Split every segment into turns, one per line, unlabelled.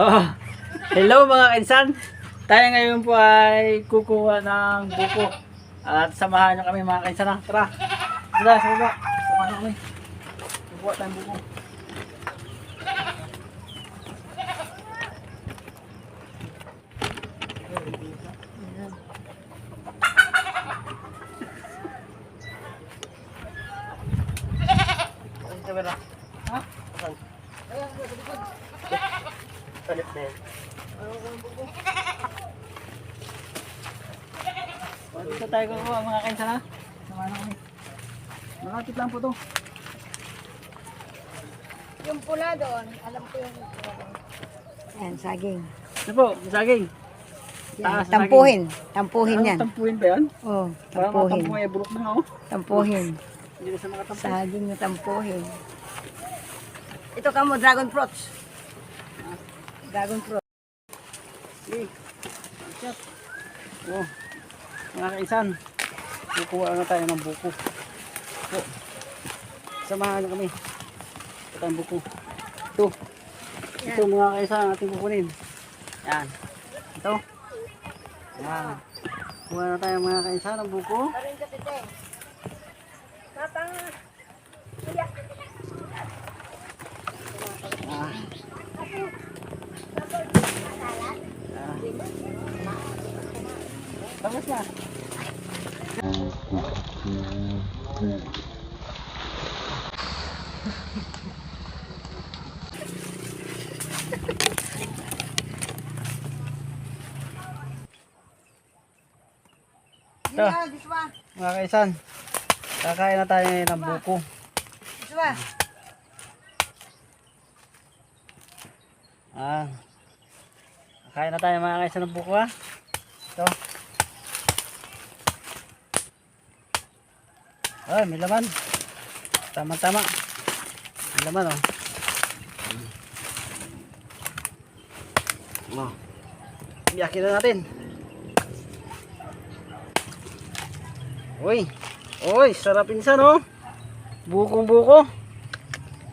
Oh, hello mga kainsan. Tayo ngayon po ay kukuha ng buko. At samahan nyo kami mga kainsan. ha? Tara. Tara, sa baba. Samahan nyo kami. Kukuha tayong buko. Ha? Ayan, sa likod. Talit na yan. Dito tayo kukuha mga. Samahan kami. Malapit lang po to.
Yung pula doon, alam ko yung pula doon. Ayan, saging.
Ano po? Saging.
Yan,
Taas na
tampuhin. Tampuhin
Ano,
yan.
Tampuhin ba yan?
Oh,
Para
tampuhin.
matampuhin ay burok na ako.
Tampuhin.
Hindi na sa makatampuhin.
Saging na tampuhin. Ito ka mo, dragon fruits. Dragon fruit.
Okay. Shot. Oh. Mga kaisan. Kukuha na tayo ng buko. Po. Samahan niyo kami. Ito ang buko. Ito. Ito mga kaisan ating kukunin. Yan. Ito. Yan. Kuha na tayo mga kaisan ng buko. Ah. Tapos na. Ito. Mga kaisan. Kakain na tayo ng buko. Ah. Kakain na tayo mga kaisan ng buko ha. Ito. Ay, may laman. Tama tama. May laman oh. Oh. Biyakin na natin. Uy. Uy, sarap insan oh. Bukong buko.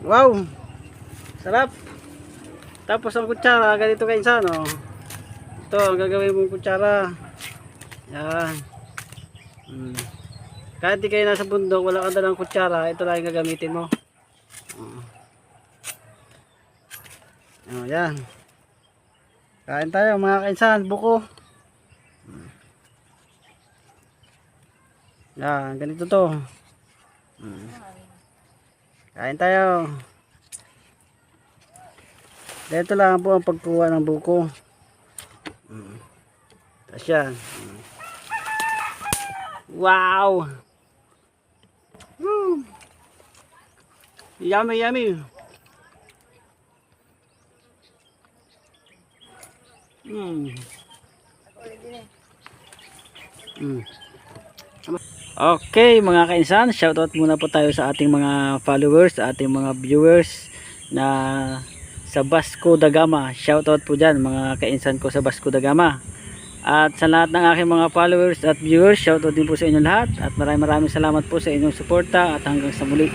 Wow. Sarap. Tapos ang kutsara, ganito kayo insan oh. Ito, ang gagawin mong kutsara. Yan. Hmm. Kahit di kayo nasa bundok, wala kang dalang kutsara, ito lang yung gagamitin mo. Oh. Oh, yan. Kain tayo mga kainsan, buko. Hmm. Yan, ganito to. Hmm. Kain tayo. Dito lang po ang pagkuha ng buko. Hmm. Tapos yan. Wow! Yummy, yummy. Mm. Mm. Okay mga kainsan, shoutout muna po tayo sa ating mga followers, ating mga viewers na sa Basco da Gama. Shoutout po dyan mga kainsan ko sa Basco da Gama. At sa lahat ng aking mga followers at viewers, shoutout din po sa inyo lahat. At maraming maraming salamat po sa inyong suporta at hanggang sa muli.